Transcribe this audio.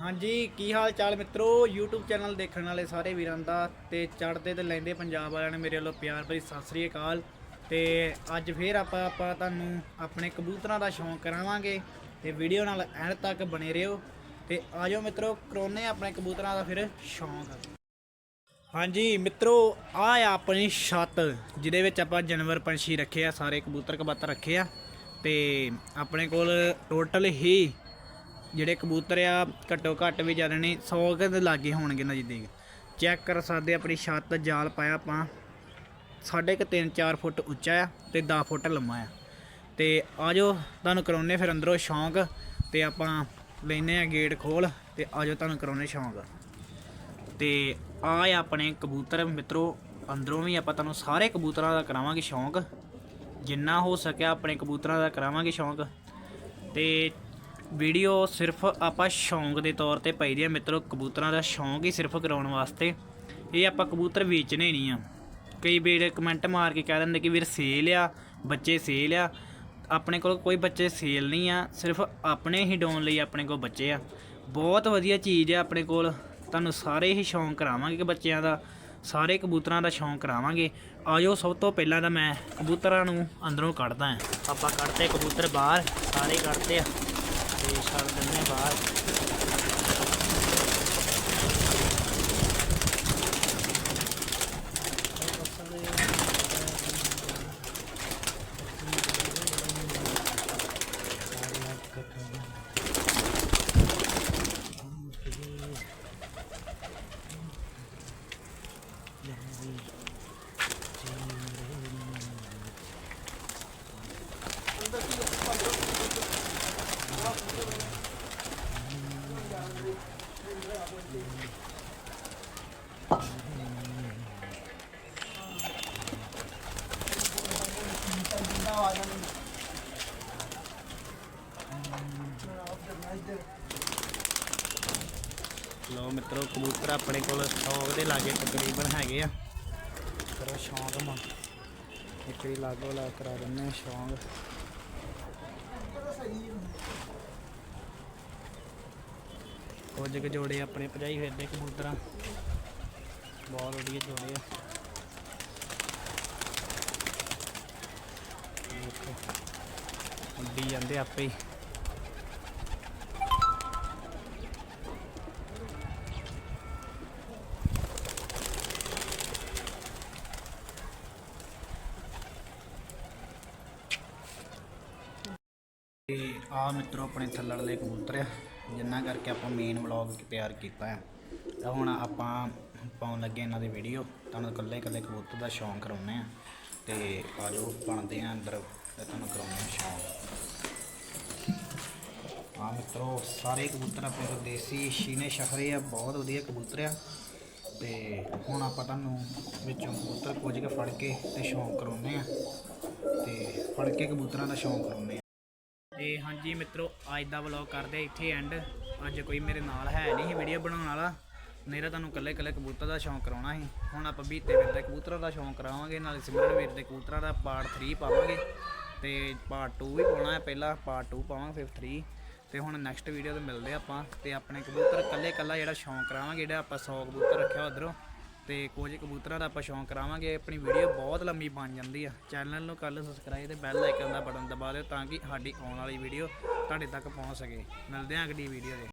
ਹਾਂਜੀ, ਕੀ ਹਾਲ ਚਾਲ ਮਿੱਤਰੋ? YouTube ਚੈਨਲ ਦੇਖਣ ਵਾਲੇ ਸਾਰੇ ਵੀਰਾਂ ਦਾ ਤੇ ਚੜ੍ਹਦੇ ਤੇ ਲੈਂਦੇ ਪੰਜਾਬ ਵਾਲਿਆਂ ਨੇ ਮੇਰੇ ਵੱਲੋਂ ਪਿਆਰ ਭਰੀ ਸਤਿ ਸ੍ਰੀ ਅਕਾਲ। ਤੇ ਅੱਜ ਫੇਰ ਆਪਾਂ ਆਪਾਂ ਤੁਹਾਨੂੰ ਆਪਣੇ ਕਬੂਤਰਾਂ ਦਾ ਸ਼ੌਂਕ ਕਰਾਵਾਂਗੇ ਤੇ ਵੀਡੀਓ ਨਾਲ ਐਂਡ ਤੱਕ ਬਣੇ ਰਹੋ ਤੇ ਆਜੋ ਮਿੱਤਰੋ ਕਰੋਨੇ ਆਪਣੇ ਕਬੂਤਰਾਂ ਦਾ ਫਿਰ ਸ਼ੌਂਕ। ਹਾਂਜੀ ਮਿੱਤਰੋ, ਆ ਆ ਆਪਣੀ ਛੱਤ, ਜਿਹਦੇ ਵਿੱਚ ਆਪਾਂ ਜਾਨਵਰ, ਪੰਛੀ ਰੱਖੇ ਆ, ਸਾਰੇ ਕਬੂਤਰ ਕਬਾਤਰ ਰੱਖੇ ਆ। ਤੇ ਆਪਣੇ ਕੋਲ ਟੋਟਲ ਹੀ ਜਿਹੜੇ ਕਬੂਤਰ ਆ, ਘੱਟੋ ਘੱਟ ਵੀ ਜ਼ਿਆਦਾ ਨਹੀਂ 100 ਕੁ ਦੇ ਲਾਗੇ ਹੋਣਗੇ ਨਾ ਨਜ਼ਦੀਕ ਚੈੱਕ ਕਰ ਸਕਦੇ ਆਪਣੀ ਛੱਤ ਜਾਲ ਪਾਇਆ ਆਪਾਂ। ਸਾਢੇ ਕੁ 3-4 ਫੁੱਟ ਉੱਚਾ ਆ ਤੇ 10 ਫੁੱਟ ਲੰਮਾ ਆ। ਤੇ ਆਜੋ ਤੁਹਾਨੂੰ ਕਰਾਉਨੇ ਫਿਰ ਅੰਦਰੋਂ ਸ਼ੌਂਕ ਤੇ ਆਪਾਂ ਲੈਨੇ ਆ ਗੇਟ ਖੋਲ ਤੇ ਆਜੋ ਤੁਹਾਨੂੰ ਕਰਾਉਨੇ ਸ਼ੌਂਕ। ਤੇ ਆ ਆ ਆਪਣੇ ਕਬੂਤਰ ਮਿੱਤਰੋ, ਅੰਦਰੋਂ ਵੀ ਆਪਾਂ ਤੁਹਾਨੂੰ ਸਾਰੇ ਕਬੂਤਰਾਂ ਦਾ ਕਰਾਵਾਂਗੇ ਸ਼ੌਂਕ। ਜਿੰਨਾ ਹੋ ਸਕਿਆ ਆਪਣੇ ਕਬੂਤਰਾਂ ਦਾ ਕਰਾਵਾਂਗੇ ਸ਼ੌਂਕ। ਤੇ ਵੀਡੀਓ ਸਿਰਫ ਆਪਾਂ ਸ਼ੌਂਕ ਦੇ ਤੌਰ ਤੇ ਪਾਈ ਦੀ ਆ। ਮਿੱਤਰੋ, ਕਬੂਤਰਾਂ ਦਾ ਸ਼ੌਂਕ ਹੀ ਸਿਰਫ ਕਰਾਉਣ ਵਾਸਤੇ। ਇਹ ਆਪਾਂ ਕਬੂਤਰ ਵੇਚਣੇ ਨਹੀਂ ਆ। ਕਈ ਵੀਰ ਕਮੈਂਟ ਮਾਰ ਕੇ ਕਹਿ ਦਿੰਦੇ ਕਿ ਵੀਰ ਸੇਲ ਆ, ਬੱਚੇ ਸੇਲ ਆ। ਆਪਣੇ ਕੋਲ ਕੋਈ ਬੱਚੇ ਸੇਲ ਨਹੀਂ ਆ, ਸਿਰਫ ਆਪਣੇ ਹੀ ਡਾਉਣ ਲਈ ਆਪਣੇ ਕੋਲ ਬੱਚੇ ਆ। ਬਹੁਤ ਵਧੀਆ ਚੀਜ਼ ਆ ਆਪਣੇ ਕੋਲ। ਤੁਹਾਨੂੰ ਸਾਰੇ ਹੀ ਸ਼ੌਂਕ ਕਰਾਵਾਂਗੇ ਕਿ ਬੱਚਿਆਂ ਦਾ, ਸਾਰੇ ਕਬੂਤਰਾਂ ਦਾ ਸ਼ੌਂਕ ਕਰਾਵਾਂਗੇ। ਆਜੋ, ਸਭ ਤੋਂ ਪਹਿਲਾਂ ਤਾਂ ਮੈਂ ਕਬੂਤਰਾਂ ਨੂੰ ਅੰਦਰੋਂ ਕੱਢਦਾ ਹਾਂ। ਆਪਾਂ ਕੱਢਦੇ ਕਬੂਤਰ ਬਾਹਰ, ਸਾਰੇ ਕੱਢਦੇ ਆ। ਤੇ ਛੱਡ ਦਿੰਦੇ ਬਾਹਰ ਲੋ ਮਿੱਤਰੋ ਕਬੂਤਰ ਆਪਣੇ ਕੋਲ 100 ਦੇ ਲਾਗੇ ਤਕਰੀਬਨ ਹੈਗੇ ਆ। ਕਰੋ ਸ਼ੌਂਕ ਮਾ। ਇੱਕ ਵੀ ਲਾਗੋ ਲਾ ਕਰਾ ਦਿੰਨੇ ਆ ਸ਼ੌਂਕ। ਕੁਝ ਕੁ ਜੋੜੇ ਆਪਣੇ ਭਜਾਈ ਫਿਰਦੇ ਕਬੂਤਰਾਂ। ਬਹੁਤ ਵਧੀਆ ਜੋੜੇ ਆ। ਉੱਡੀ ਜਾਂਦੇ ਆਪੇ ਹੀ। ਤੇ ਆ ਮਿੱਤਰੋ ਆਪਣੇ ਥੱਲੜ ਦੇ ਕਬੂਤਰ ਆ, ਜਿੰਨਾ ਕਰਕੇ ਆਪਾਂ ਮੇਨ ਵਲੌਗ ਤਿਆਰ ਕੀਤਾ ਹੈ ਤਾਂ ਹੁਣ ਆਪਾਂ ਪਾਉਣ ਲੱਗੇ ਇਹਨਾਂ ਦੇ ਵੀਡੀਓ ਤੁਹਾਨੂੰ ਇਕੱਲੇ ਇਕੱਲੇ ਕਬੂਤਰ ਦਾ ਸ਼ੌਂਕ ਕਰਾਉਨੇ ਆ। ਤੇ ਆਜੋ ਬਣਦੇ ਆ ਅੰਦਰ, ਤੇ ਤੁਹਾਨੂੰ ਕਰਾਉਨੇ ਆ ਸ਼ੌਂਕ। ਆ ਮਿੱਤਰੋ, ਸਾਰੇ ਕਬੂਤਰ ਆਪਣੇ ਕੋਲ ਦੇਸੀ, ਸ਼ੀਨੇ ਸ਼ਖਰੇ ਆ, ਬਹੁਤ ਵਧੀਆ ਕਬੂਤਰ ਆ। ਤੇ ਹੁਣ ਆਪਾਂ ਤੁਹਾਨੂੰ ਵਿੱਚੋਂ ਕਬੂਤਰ ਕੁਝ ਕੇ ਫੜ ਕੇ ਤੇ ਸ਼ੌਂਕ ਕਰਾਉਨੇ ਆ। ਤੇ ਫੜ ਕੇ ਕਬੂਤਰਾਂ ਦਾ ਸ਼ੌਂਕ ਕਰਾਉਨੇ ਆ। ਤੇ ਹਾਂਜੀ ਮਿੱਤਰੋ, ਅੱਜ ਦਾ ਵਲੌਗ ਕਰਦੇ ਇੱਥੇ ਐਂਡ ਅੱਜ ਕੋਈ ਮੇਰੇ ਨਾਲ ਹੈ ਨਹੀਂ ਸੀ ਵੀਡੀਓ ਬਣਾਉਣ ਵਾਲਾ। ਮੇਰਾ ਤੁਹਾਨੂੰ ਕੱਲੇ ਕੱਲੇ ਕਬੂਤਰ ਦਾ ਸ਼ੌਂਕ ਕਰਾਉਣਾ ਸੀ। ਹੁਣ ਆਪਾਂ ਬੀਤੇ ਵੀਰ ਦੇ ਕਬੂਤਰਾਂ ਦਾ ਸ਼ੌਂਕ ਕਰਾਵਾਂਗੇ, ਨਾਲੇ ਸਿਮਰਨ ਵੀਰ ਦੇ ਕਬੂਤਰਾਂ ਦਾ ਪਾਰਟ 3 ਪਾਵਾਂਗੇ। ਤੇ ਪਾਰਟ 2 ਵੀ ਪਾਉਣਾ ਹੈ ਪਹਿਲਾਂ ਪਾਰਟ 2 ਪਾਵਾਂਗੇ ਫਿਰ 3 ਤੇ ਹੁਣ ਨੈਕਸਟ ਵੀਡੀਓ ਤੇ ਮਿਲਦੇ ਆਪਾਂ। ਤੇ ਆਪਣੇ ਕਬੂਤਰ ਕੱਲੇ ਕੱਲਾ ਜਿਹੜਾ ਸ਼ੌਂਕ ਕਰਾਵਾਂਗੇ, ਜਿਹੜਾ ਆਪਾਂ 100 ਕਬੂਤਰ ਰੱਖਿਆ ਉਧਰੋਂ। ਤੇ ਕੁਝ ਕਬੂਤਰਾਂ ਦਾ ਆਪਾਂ ਸ਼ੌਂਕ ਕਰਾਵਾਂਗੇ। ਆਪਣੀ ਵੀਡੀਓ ਬਹੁਤ ਲੰਮੀ ਬਣ ਜਾਂਦੀ ਆ। ਚੈਨਲ ਨੂੰ ਕਰ ਲਓ ਸਬਸਕ੍ਰਾਈਬ ਤੇ ਬੈਲ ਆਈਕਨ ਦਾ ਬਟਨ ਦਬਾ ਦਿਓ ਤਾਂ ਕਿ ਸਾਡੀ ਆਉਣ ਵਾਲੀ ਵੀਡੀਓ ਤੁਹਾਡੇ ਤੱਕ ਪਹੁੰਚ ਸਕੇ। ਮਿਲਦੇ ਹਾਂ ਅਗਲੀ ਵੀਡੀਓ ਦੇ